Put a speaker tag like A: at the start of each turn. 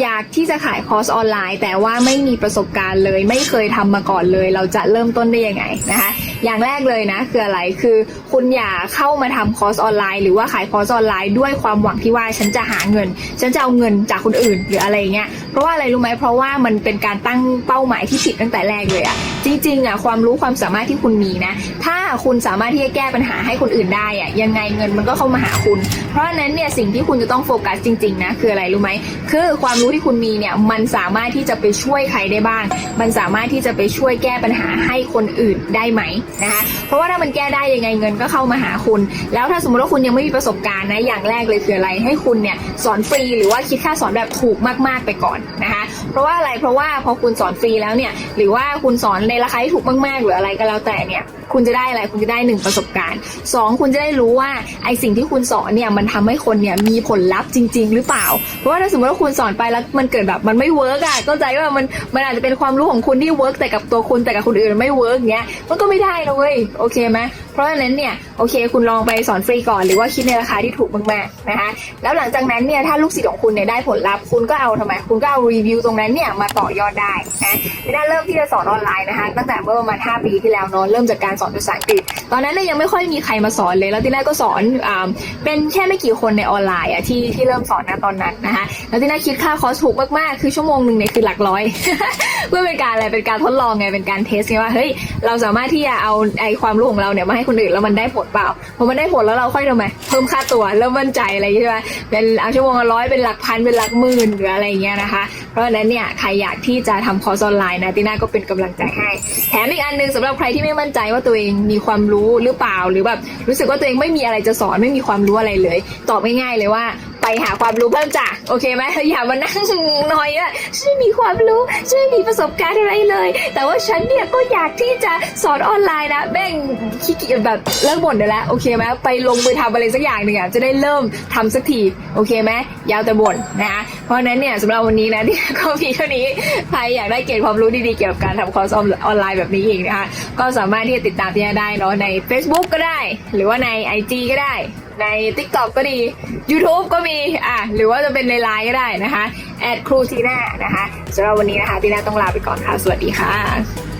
A: อยากที่จะขายคอร์สออนไลน์ แต่ว่าไม่มีประสบการณ์เลย ไม่เคยทำมาก่อนเลย เราจะเริ่มต้นได้ยังไงนะคะ อย่างแรกเลยนะคืออะไรคือคุณอย่าเข้ามาทำคอร์สออนไลน์ หรือว่าขายคอร์สออนไลน์ด้วยความหวังที่ว่าฉันจะหาเงิน ฉันจะเอาเงินจากคนอื่นหรืออะไรเงี้ยเพราะว่าอะไรรู้ไหมเพราะว่ามันเป็นการตั้งเป้าหมายที่ผิดตั้งแต่แรกเลยอะจริงๆอะความรู้ความสามารถที่คุณมีนะ ถ้าคุณสามารถที่จะแก้ปัญหาให้คนอื่นได้อะยังไงเงินมันก็เข้ามาหาคุณ เพราะฉะนั้นเนี่ยสิ่งที่คุณจะต้องโฟกัสจริงๆนะคืออะไรรู้ไหมคือความรู้ที่คุณมีเนี่ยมันสามารถที่จะไปช่วยใครได้บ้าง มันสามารถที่จะไปช่วยแก้ปัญหาให้คนอื่นได้ไหมนะคะเพราะว่าถ้ามันแก้ได้ยังไงเงินก็เข้ามาหาคุณ แล้วถ้าสมมติว่าคุณยังไม่มีประสบการณ์นะอย่างแรกเลยคืออะไรให้คุณเนี่ยสอนฟรีหรือว่าคิดค่าสอนแบบถูกมาก ๆไปก่อนนะคะเพราะว่าอะไรเพราะว่าพอคุณสอนฟรีแล้วเนี่ยหรือว่าคุณสอนในราคาที่ถูกมากๆหรืออะไรก็แล้วแต่เนี่ยคุณจะได้อะไรคุณจะได้หนึ่งประสบการณ์สองคุณจะได้รู้ว่าไอสิ่งที่คุณสอนเนี่ยมันทำให้คนเนี่ยมีผลลัพธ์จริง ๆ หรือเปล่า เพราะว่าถ้าสมมติว่าคุณสอนไปแล้วมันเกิดแบบมันไม่เวิร์กอะเข้าใจว่ามันมันอาจจะเป็นความรู้ของคุณที่เวิร์กแต่กับตัวคุณแต่กับคนอื่นไม่เวิร์กเงี้ยมันก็ไม่ได้นะเว้ยโอเคไหม เพราะฉะนั้นเนี่ยโอเค คุณลองไปสอนฟรีก่อนหรือว่าคิดในราคาที่ถูกมากๆนะคะแล้วหลังจากนั้นเนี่ยถ้าลูกศิษย์ของคุณเนี่ยได้ผลลัพธ์คุณก็เอาทำไมคุณก็เอารีวิวตรงนั้นเนี่ยมาต่อยอดได้นะไม่ได้เริ่มที่จะสอนออนไลน์นะคะตั้งแต่เมื่อประมาณ5ปีที่แล้วเนอะเริ่มจากการสอนภาษาอังกฤษ ตอนนั้นเนี่ยยังไม่ค่อยมีใครมาสอนเลย แล้วที่แรกก็สอนอ่าเป็นแค่ไม่กี่คนในออนไลน์อะที่ที่เริ่มสอนนะตอนนั้นนะคะแล้วที่น่าคิดค่าคอร์สถูกมากๆ คือชั่วโมงหนึ่งเนี่ยคือหลักร้อย เพื่อเป็นการอะไรเป็นการทดลองไงเป็นการเทสไงว่าเฮ้ยเราสามารถที่จะเอาไอความรู้ของเราเนี่ยมาให้คนอื่นแล้วมันได้ผลเปล่าพอมันได้ผลแล้วเราค่อยทำไมเพิ่มค่าตัวเริ่มมั่นใจอะไรใช่ไหมเป็นเอาชั่วโมงละร้อยเป็นหลักพันเป็นหลักหมื่นหรืออะไรอย่างเงี้ยนะคะ เพราะฉะนั้นเนี่ยใครอยากที่จะทำคอร์สออนไลน์นะติน่าก็เป็นกำลังใจให้แถมอีกอันหนึงสำหรับใครที่ไม่มั่นใจว่าตัวเองมีความรู้หรือเปล่าหรือแบบรู้สึกว่าตัวเองไม่มีอะไรจะสอนไม่มีความรู้อะไรเลย ตอบง่ายๆเลยว่า ไปหาความรู้เพิ่มจ้ะโอเคไหมอย่ามานั่งนอยอะฉันไม่มีความรู้ฉันไม่มีประสบการณ์อะไรเลย แต่ว่าฉันเนี่ยก็อยากที่จะสอนออนไลน์นะแม่งขี้เกียจแบบเลิกบ่นได้แล้วโอเคไหมไปลงมือทำอะไรสักอย่างหนึ่งอะจะได้เริ่มทำสักทีโอเคไหมยาวแต่บ่นนะคะเพราะนั้นเนี่ยสำหรับวันนี้นะที่ก็มีเท่านี้ใครอยากได้เกร็ดความรู้ดีๆเกี่ยวกับการทำคอร์สออนไลน์แบบนี้อีกนะคะก็สามารถที่จะติดตามที่ได้เนาะใน Facebook ก็ได้ หรือว่าใน IG ก็ได้ ใน TikTok ก็ดี YouTube ก็มีอะหรือว่าจะเป็นในไลน์ก็ได้นะคะแอดครูทีน่านะคะสำหรับวันนี้นะคะทีน่าต้องลาไปก่อนค่ะ สวัสดีค่ะ